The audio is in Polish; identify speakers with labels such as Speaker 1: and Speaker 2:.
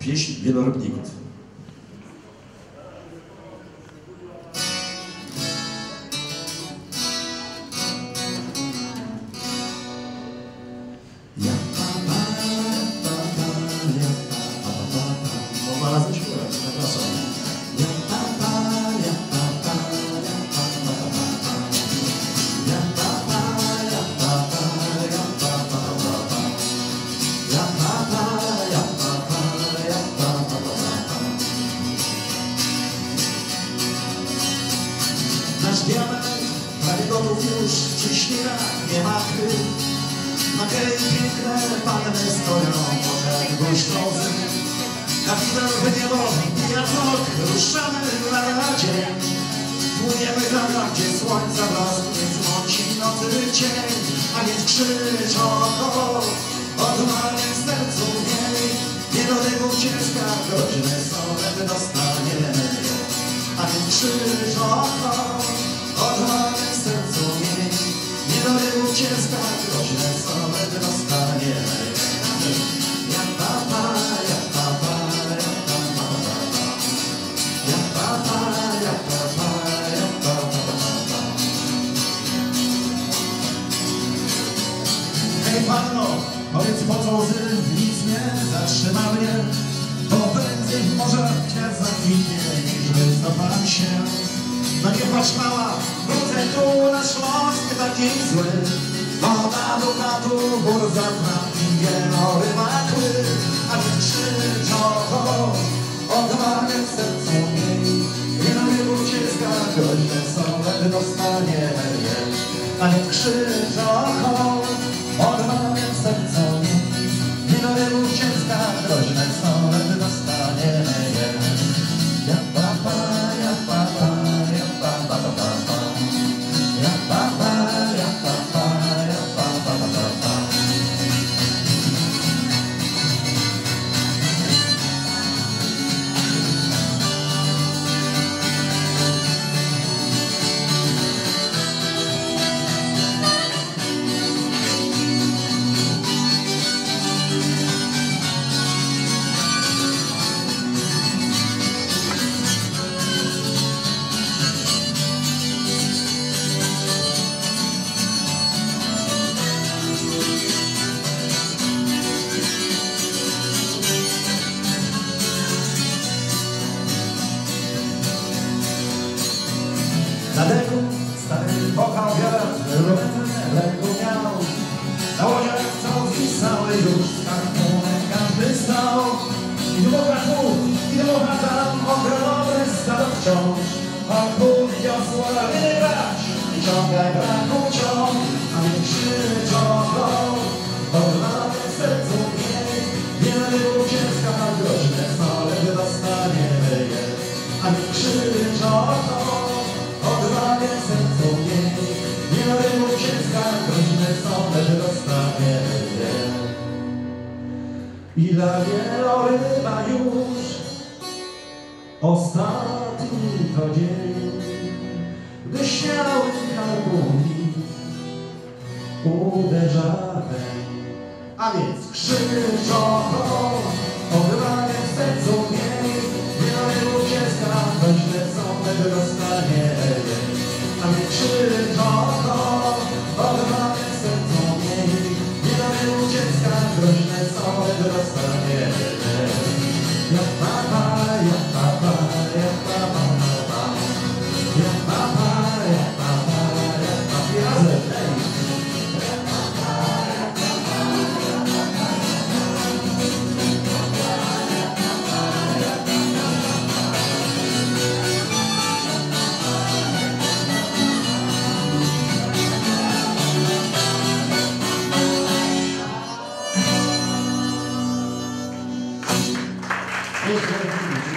Speaker 1: печь виноробников. Już, ciśnina nie ma kry. Na kraju piękne panny stoją, może błyszczący. Kapitan w niebo, jak rok, ruszamy na radzie. Płyniemy tam, gdzie słońca blask, nie zmąci nocy cień. A więc krzycz oko, odłamie w sercu miej. Nie do tego dziecka, groźne są, lecz dostaniemy. A więc krzycz Hej panno, powiedz po co łzy, nic nie zatrzyma mnie, bo prędzej może kwiat zakwitnie, niż wycofam się. No nie patrz mała, wrócę tu na Śląsk taki zły, woda do katu, burza trafi, wielo ryba kły, a krzycz oho, odwagę w sercu miej. Nie na niebo cielska, groźne są, dostaniemy je. A więc krzycz wciąż. Nie brać, i ciągaj braku ciąg. A więc krzycz oko, odmawiaj w sercu miej. Wiele ucieczka, groźne stole, gdy dostaniemy je. A więc krzycz oko, odmawiaj w sercu miej. Wiele ucieczka, groźne stole, gdy dostaniemy je. I dla wieloryba już ostatni to dzień, gdy śmiały harpunii uderza weń. A więc krzycz oho, odwagę w sercu Thank you.